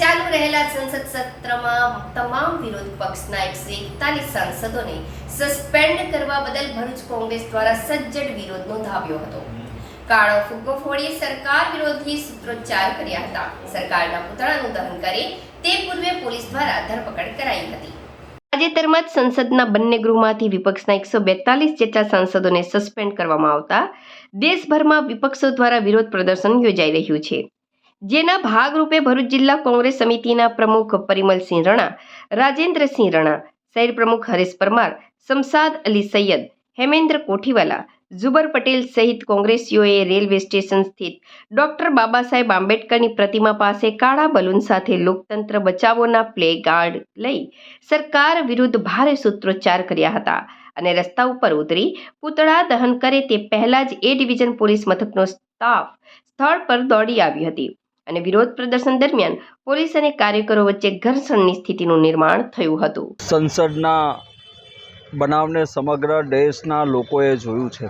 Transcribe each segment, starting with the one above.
ચાલુ રહેલા સંસદ સત્રમાં તમામ વિરોધ પક્ષના એકસો એકતાલીસ સાંસદોને સસ્પેન્ડ કરવા બદલ ભરૂચ કોંગ્રેસ દ્વારા સજ્જડ વિરોધ નોંધાવ્યો હતો. કાળો ફુગ્ગો ફોડી સરકાર વિરોધી સૂત્રોચ્ચાર કર્યા હતા. સરકારના પુતળાનું દહન કરે તે પૂર્વે પોલીસ દ્વારા ધરપકડ કરાઈ હતી. તાજેતરમાં જ સંસદના બંને ગૃહમાંથી વિપક્ષના એકસો બેતાલીસ જેટલા સાંસદોને સસ્પેન્ડ કરવામાં આવતા. દેશભરમાં વિપક્ષો દ્વારા વિરોધ પ્રદર્શન યોજાઈ રહ્યું છે. જેના ભાગરૂપે ભરૂચ જિલ્લા કોંગ્રેસ સમિતિના પ્રમુખ પરિમલસિંહ રણા, રાજેન્દ્રસિંહ રણા, શહેર પ્રમુખ હરેશ પરમાર શમસાદ અલી સૈયદ, હેમેન્દ્ર કોઠીવાલા, ઝુબર પટેલ સહિત કોંગ્રેસીઓએ રેલવે સ્ટેશન સ્થિત ડોક્ટર બાબા સાહેબ આંબેડકરની પ્રતિમા પાસે કાળા બલૂન સાથે લોકતંત્ર બચાવોના પ્લે ગાર્ડ લઈ સરકાર વિરુદ્ધ ભારે સૂત્રોચ્ચાર કર્યા હતા અને રસ્તા ઉપર ઉતરી પૂતળા દહન કરે તે પહેલા જ એ ડિવિઝન પોલીસ મથકનો સ્ટાફ સ્થળ પર દોડી આવી હતી. અને વિરોધ પ્રદર્શન દરમિયાન પોલીસ અને કાર્યકરો વચ્ચે ઘર્ષણની સ્થિતિનું નિર્માણ થયું હતું. સંસદના બનાવને સમગ્ર દેશના લોકોએ જોયું છે.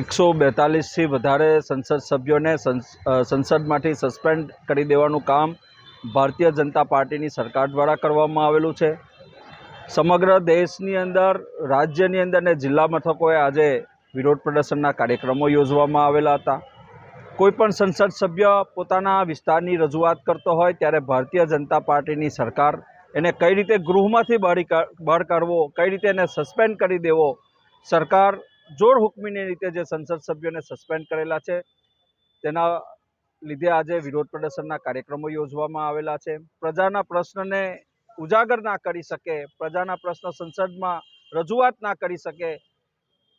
એકસો બેતાલીસથી વધારે સંસદ સભ્યોને સંસદમાંથી સસ્પેન્ડ કરી દેવાનું કામ ભારતીય જનતા પાર્ટીની સરકાર દ્વારા કરવામાં આવેલું છે. સમગ્ર દેશની અંદર, રાજ્યની અંદર અને જિલ્લા મથકોએ આજે વિરોધ પ્રદર્શનના કાર્યક્રમો યોજવામાં આવેલા હતા. કોઈપણ સંસદ સભ્ય પોતાના વિસ્તારની રજૂઆત કરતો હોય ત્યારે ભારતીય જનતા પાર્ટીની સરકાર એને કઈ રીતે ગૃહમાંથી બહાર કાઢવો, કઈ રીતે એને સસ્પેન્ડ કરી દેવો, સરકાર જોર હુકમીની રીતે જે સંસદ સભ્યોને સસ્પેન્ડ કરેલા છે, તેના લીધે આજે વિરોધ પ્રદર્શનના કાર્યક્રમો યોજવામાં આવેલા છે. પ્રજાના પ્રશ્નને ઉજાગર ના કરી શકે, પ્રજાના પ્રશ્ન સંસદમાં રજૂઆત ના કરી શકે,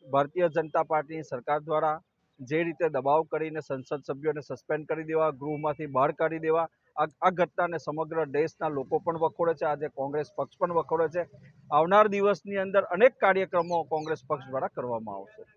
ભારતીય જનતા પાર્ટીની સરકાર દ્વારા જે રીતે દબાવ કરીને સંસદ સભ્યોને સસ્પેન્ડ કરી દેવા, ગૃહમાંથી બહાર કાઢી દેવા આ ઘટનાને સમગ્ર દેશના લોકો પણ વખોડે છે. આજે કોંગ્રેસ પક્ષ પણ વખોડે છે. આવનાર દિવસની અંદર અનેક કાર્યક્રમો કોંગ્રેસ પક્ષ દ્વારા કરવામાં આવશે.